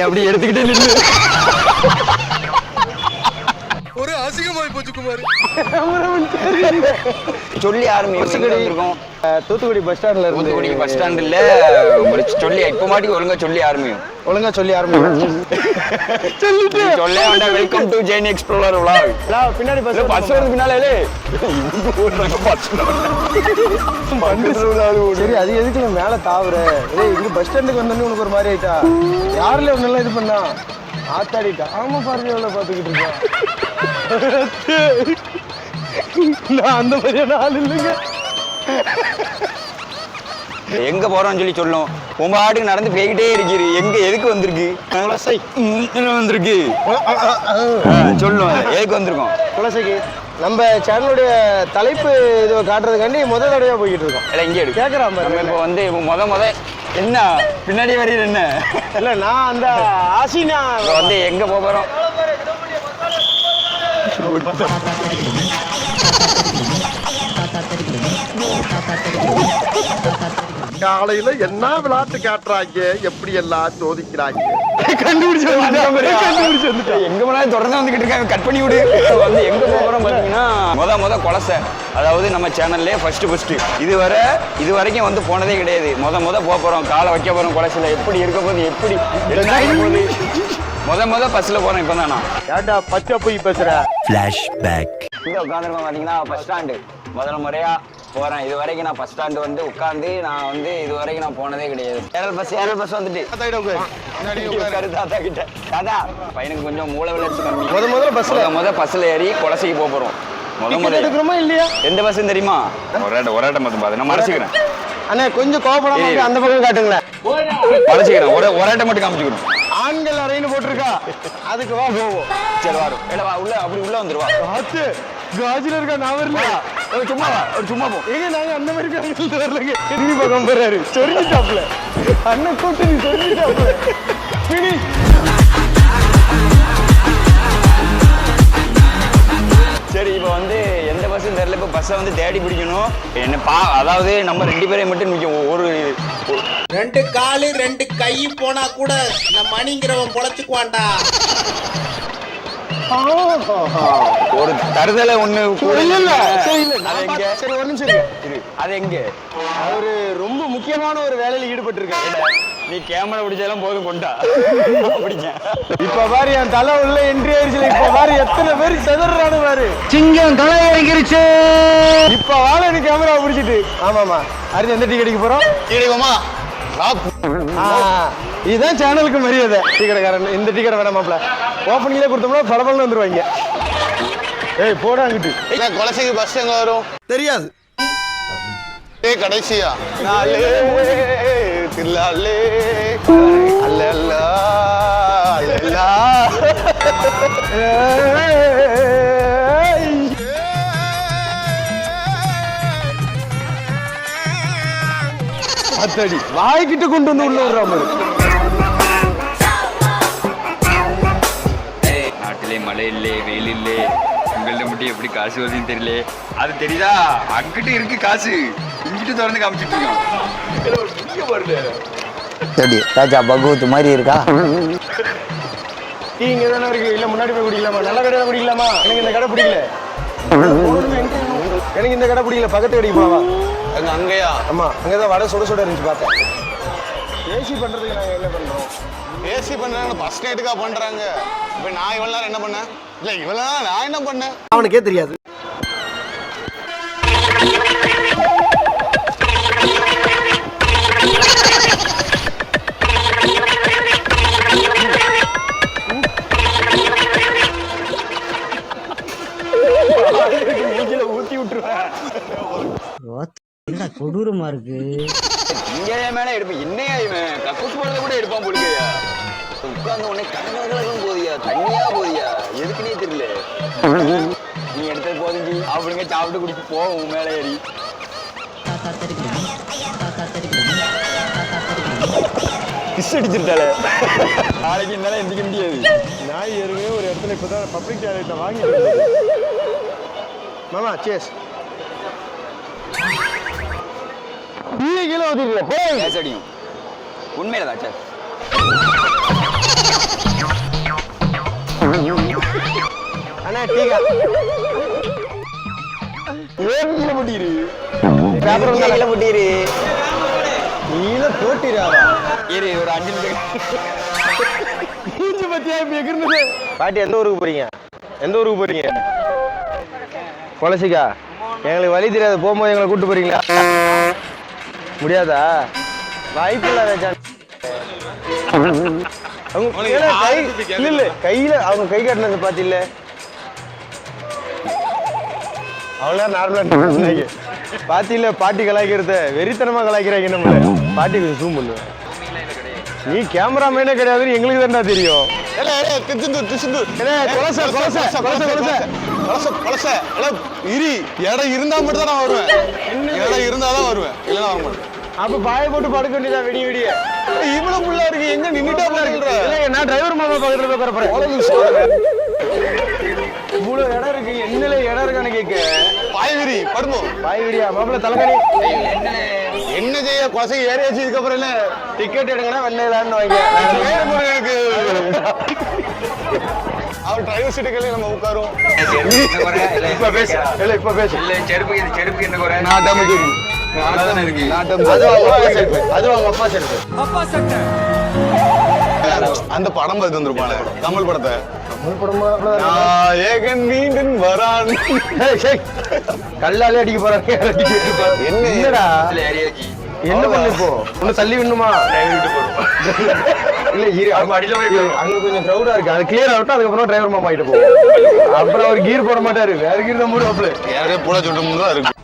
நீ அப்படி எடுத்துக்கிட்டே நின்று அசிங்கமாய் போச்சு குமார். சொல்லி ஆரம்பி அஹ், தூத்துக்குடி பஸ் ஸ்டாண்ட்ல இருந்து. தூத்துக்குடி பஸ் ஸ்டாண்டுல சொல்லி இப்ப மாட்டி ஒழுங்கா சொல்லி ஆரம்பியும். ஒழுங்கா சொல்லி ஆரம்பிங்க சொல்லிட்டு சொல்ல வேண்டாம் welcome to Jain explorer vlog. நான் பின்னாடி பஸ் பஸ் வருது பின்னாலே சரி அது எதுக்கு மேல தாவுற? ஏய் இங்க பஸ் ஸ்டாண்டுக்கு வந்தோடனே உனக்கு ஒரு மாதிரி ஆயிட்டா? யாருல ஒன்னெல்லாம் இது பண்ணா? ஆத்தாடி காம பாருங்க எவ்வளவு பாத்துக்கிட்டு இருக்கேன் நான் அந்த மாதிரியான ஆள் இல்லைங்க. எங்க போறோம்னு சொல்லி சொல்லும். உங்க ஆட்டுக்கு நடந்து போய்கிட்டே இருக்கிறது எங்க எதுக்கு வந்திருக்கு? வந்திருக்கு? சொல்லும். எதுக்கு வந்திருக்கோம்? குலசைக்கு. நம்ம சேனலுடைய தலைப்பு இது காட்டுறதுக்காண்டி முதல் தடவையா போய்கிட்டு இருக்கோம். இல்ல இங்கே எடு கேக்குறான் பாரு. நம்ம இப்போ வந்து இப்போ முத முத என்ன? பின்னாடி வரையில் என்ன? இல்ல நான் அந்த ஆசினா வந்து எங்க போக போறோம்? காலையில என்ன விளையாட்டு காட்டுறாங்க? எப்படி எல்லாம் சோதிக்கிறாங்க எங்க போனாலும் தொடர்ந்து வந்துகிட்டு இருக்காங்க? கட் பண்ணி விடு. வந்து எங்க போக போறோம் பாத்தீங்கன்னா முத முத கொலசை. அதாவது நம்ம சேனல்லே ஃபர்ஸ்ட் ஃபர்ஸ்ட் இதுவரை இது வரைக்கும் வந்து போனதே கிடையாது. முத முத போக போறோம். காலை வைக்க போறோம். கொலசையில் எப்படி இருக்க போகுது? எப்படி முத முத பஸ்ல போறோம். இப்போ தானா? ஏன்டா பச்சை போய் பேசுற? இங்க உட்காந்துருக்கோம் பாத்தீங்கன்னா பஸ் ஸ்டாண்டு முதல் முறையா போறேன். இது வரைக்கும் நான் பஸ் ஸ்டாண்டு வந்து உட்காந்து நான் வந்து இது வரைக்கும் நான் போனதே கிடையாது. ஏரல் பஸ் ஏரல் பஸ் வந்துட்டு. தாத்தா கிட்ட. தாத்தா பையனுக்கு கொஞ்சம் மூளை வளர்ச்சி கம்மி. முத முதல்ல பஸ்ல முத பஸ்ல ஏறி கொலசைக்கு போக போறோம். முத முத எடுக்கிறோமா இல்லையா? எந்த பஸ் தெரியுமா? ஒரேட்ட ஒரேட்ட மட்டும் பாத்து நான் மறைச்சிக்கிறேன். அண்ணா கொஞ்சம் கோபப்படாம அந்த பக்கம் காட்டுங்களேன். மறைச்சிக்கிறேன். ஒரே ஒரேட்ட மட்டும் காமிச்சுக்கணும் ஆண்கள் அறைன்னு போட்டிருக்கா. அதுக்கு வா போவோம். சரி வரும் இல்ல வா உள்ள அப்படி உள்ள வந்துருவா பார்த்து காஜில இருக்கா நான் வரல ஏய், சும்மா வா. ஒரு சும்மா போ. ஏங்க நாங்க அந்த மாதிரி பேங்கிட்டு வரலங்க. திரும்பி பக்கம் போறாரு. சொரிஞ்சிட்டாப்ல அண்ணன் கூட்டு நீ சொரிஞ்சிட்டாப்ல Finish. சரி இப்போ வந்து எந்த பஸ்ஸும் தெரியல. இப்போ பஸ்ஸை வந்து தேடி பிடிக்கணும். என்ன பா அதாவது நம்ம ரெண்டு பேரையும் மட்டும் நிற்கும் ஒரு ஒரு- ரெண்டு காலு ரெண்டு கை போனா கூட இந்த மணிங்கிறவன் பொழைச்சுக்குவான்டா. ஒரு தருதலை ஒண்ணு இல்ல இல்ல சரி ஒரு நிமிஷம் அது எங்க? அவரு ரொம்ப முக்கியமான ஒரு வேலையில ஈடுபட்டு இருக்காரு நீ கேமரா பிடிச்சாலும் போதும் கொண்டா. பிடிங்க இப்ப பாரு என் தலை உள்ள என்ட்ரி ஆயிருச்சுல இப்ப பாரு எத்தனை பேர் செதறானு பாரு. சிங்கம் களை இறங்கிருச்சு இப்ப வாழ நீ கேமரா பிடிச்சிட்டு. ஆமாமா அடுத்து எந்த டீ கடைக்கு போறோம்? கிடைக்குமா ஆ, இதுதான் சேனலுக்கு மரியாதை. டீ கடைக்காரன் இந்த டீ கடை வேணாமாப்ல ஓப்பனிங்ல கொடுத்தோம்னா படபடன்னு வந்துருவாங்க. ஏய் போடா அங்கிட்டு. கொலசைக்கு பஸ் எங்க வரும்? தெரியாது. ஏ கடைசியா? நாலே தில்லாலே. அல்லல்லா அல்லல்லா. அத்தடி வாய்க்கிட்ட கொண்டு வந்து உள்ள விடுற மாதிரி. நாட்டிலே மழை இல்லை வெயில் இல்லை உங்கள்ட்ட மட்டும் எப்படி காசு வருதுன்னு தெரியல. அது தெரியுதா? அங்கிட்டு இருக்கு காசு. இங்கிட்டு திறந்து காமிச்சிட்டு இருக்கோம். ராஜா பகவத் மாதிரி இருக்கா? டீ இங்க தானே இருக்கு. இல்ல முன்னாடி போய் குடிக்கலாமா? நல்ல கடையில குடிக்கலாமா? எனக்கு இந்த கடை பிடிக்கல. எனக்கு இந்த கடை பிடிக்கல. பக்கத்து கடைக்கு போவா அங்க அங்கயா? ஆமா அங்கதான் வடை சுட சுட இருந்துச்சு பார்த்தேன். ஏசி பண்றதுக்கு நாங்க என்ன பண்றோம்? ஏசி பண்றாங்க பஸ் நைட்டுக்கா பண்றாங்க. இப்ப நான் இவ்வளவு நேரம் என்ன பண்ணேன்? இல்ல இவ்வளவு நேரம் நான் என்ன பண்ணேன்? அவனுக்கே தெரியாது. கொடூரமா இருக்கு. இங்கே மேல எடுப்பேன் என்னையா இவன். கக்கூஸ் போடுறத கூட எடுப்பான் போடுக்கையா உட்கார்ந்த உடனே கனகலகம் போதியா தண்ணியா போதியா? எதுக்குன்னே தெரியல. நீ எடுத்தது போதும் அப்படிங்க சாப்பிட்டு குடிச்சு போவோம் உன் மேல ஏறி. கிஸ் அடிச்சிருட்டாளே நாளைக்கு இருந்தாலும் எந்திக்க முடியாது. நாய் ஏற்கனவே ஒரு இடத்துல இப்பதான் பப்ளிக் டாய்லெட்ல வாங்கி மாமா சேஸ் கீழே கீழே ஊத்திருக்கல போய் கேஸ் அடியும் உண்மையில தான் சார். அண்ணா டீக்கா கீழே போட்டிரு பேப்பர் வந்து கீழே போட்டிரு நீல போட்டிராவா இரு ஒரு அஞ்சு நிமிஷம். மூஞ்சி பத்தியா இப்ப எகிர்ந்தது? பாட்டி எந்த ஊருக்கு போறீங்க? எந்த ஊருக்கு போறீங்க? கொலசிக்கா? எங்களுக்கு வழி தெரியாது. போகும்போது எங்களை கூட்டு போறீங்களா? முடியாதா? வாய்ப்பு இல்லாத அவங்க கை இல்ல இல்ல கையில அவங்க கை காட்டினது பாத்தில்ல அவ்வளோ நார்மலா பாத்தியில பாட்டி கலாய்க்கிறத வெறித்தனமா கலாய்க்கிறாங்க நம்ம பாட்டி கொஞ்சம் ஜூம் பண்ணுவேன் நீ கேமராமேனே கிடையாதுன்னு எங்களுக்கு தான்டா தெரியும். இரு இடம் இருந்தா மட்டும் தான் நான் வருவேன். இடம் இருந்தா தான் வருவேன். இல்லைன்னா வர மாட்டேன். அப்ப பாய போட்டு படுக்க வேண்டியதா விடிய. விடிய இவ்வளவு புள்ளா இருக்கு. எங்க நின்னுட்டா இல்லைங்க, நான் டிரைவர் மாமா பக்கத்துல போய் பரப்புறேன் இவ்வளவு இடம் இருக்கு. என்னல இடம் இருக்கான்னு கேட்க. பாய்விரி படுமோ? பாய் விடியா மாப்பிள்ள தலைக்கணி என்ன செய்ய? கொசை ஏறியாச்சு இதுக்கப்புறம் இல்ல டிக்கெட் எடுங்கன்னா வெள்ளையிலான்னு வாங்க. எனக்கு. அவர் டிரைவர் சீட்டுகளே நம்ம உட்காருவோம். இப்ப பேசு. இல்ல இப்ப பேசு. இல்ல செருப்பு இது செருப்பு என்ன குறை நாட்டம் இருக்கு அந்த படம் பார்த்து வந்திருப்பானே படத்தை. தமிழ் படமா? நாயகன் மீண்டும் வரான். கல்லாலே அடிக்க போறாங்க என்ன? என்னடா? என்ன பண்ணு இப்போ? ஒண்ணு தள்ளி விடணுமா? இல்ல இரு அவங்க அடியில அங்க கொஞ்சம் கிரௌடா இருக்கு. அது கிளியர் ஆகட்டும் அதுக்கப்புறம் டிரைவர் மாமா ஆயிட்டு போவோம் அப்புறம் அவர் கீர் போட மாட்டாரு. வேற கீர் தான் போடுவாப்ல யாரே புட சுட்டம் தான் இருக்கு.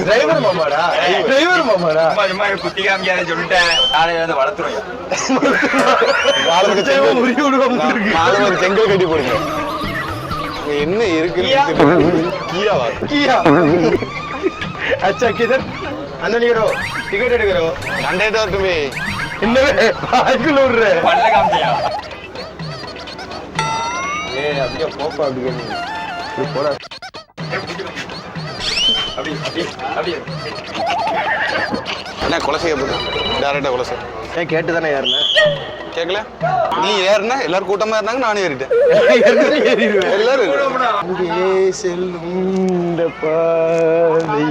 டிரைவர் மாமாடா? டிரைவர் மாமாடா? சும்மா சும்மா குத்தி காமிக்காத சொல்லிட்டேன் நாளையில வந்து வளர்த்துருவேன் செங்கல். கட்டி போடுங்க என்ன இருக்கு கீழவா கியா. அச்சா கிதர். அந்த நீரோ டிக்கெட் எடுக்கிறோம் கண்டேட்டா வரட்டுமே என்ன? அதுக்குள்ள விடுற. பல்ல காமிச்சியா ஏய் அப்படியே போப்பா அப்படியே போடா. அப்படி அப்படி அப்படி என்ன கொலை செய்ய டேரக்டா கொலை செய்ய? ஏன் கேட்டு தானே யாருன்னா கேட்கல நீ ஏறுன எல்லாரும் கூட்டமா இருந்தாங்க நானும் ஏறிட்டேன். எல்லாரும் செல்லும் இந்த பாதை.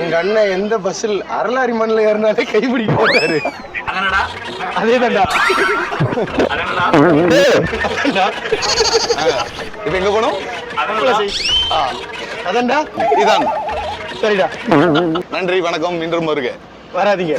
எங்க அண்ணன் எந்த பஸ்ஸில் அரலாரி மண்ணில் ஏறினாலே கைப்பிடிக்க போட்டாரு அதனடா. அதே தான்டா இப்ப எங்க போனோம்? அதனடா இதான். சரிடா. நன்றி வணக்கம். மீண்டும் வருக. வராதீங்க.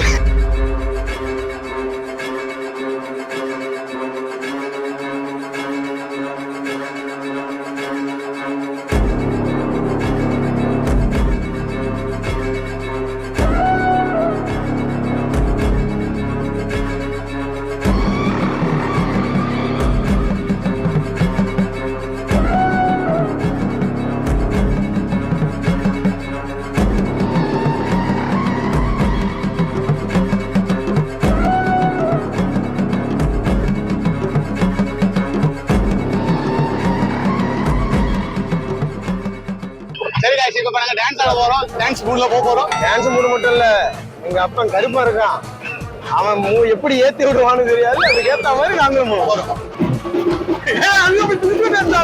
சரி காய்ச்சி இப்ப நாங்க டான்ஸ் ஆட போறோம். டான்ஸ் மூட்ல போக போறோம். டான்ஸ் மூடு மட்டும் இல்ல எங்கள் அப்பன் கருப்பா இருக்கான். அவன் மூ- எப்படி ஏத்தி விடுவான்னு தெரியாது. அதுக்கு ஏத்த மாதிரி நாங்களும் போறோம் ஏய், அங்க போய் திருப்பி dance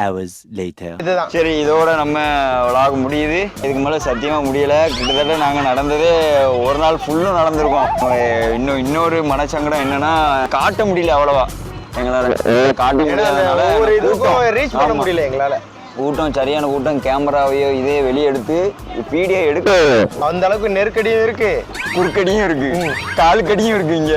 hours later. இதுதான். சரி இதோட நம்ம விளாக முடியுது. இதுக்கு மேலே சத்தியமாக முடியல. கிட்டத்தட்ட நாங்கள் நடந்ததே ஒரு நாள் ஃபுல்லும் நடந்திருக்கோம். இன்னும் இன்னொரு மனசங்கடம் என்னன்னா காட்ட முடியல அவ்வளவா. எங்களால். காட்ட முடியாதனால ஒவ்வொரு இதுக்கும். ரீச் பண்ண. முடியல எங்களால. கூட்டம் சரியான கூட்டம் கேமராவையோ இதே வெளியே எடுத்து பீடியை எடுக்க. அந்த அளவுக்கு நெருக்கடியும் இருக்கு. குறுக்கடியும் இருக்கு. கால் கடியும் இருக்கு இங்க.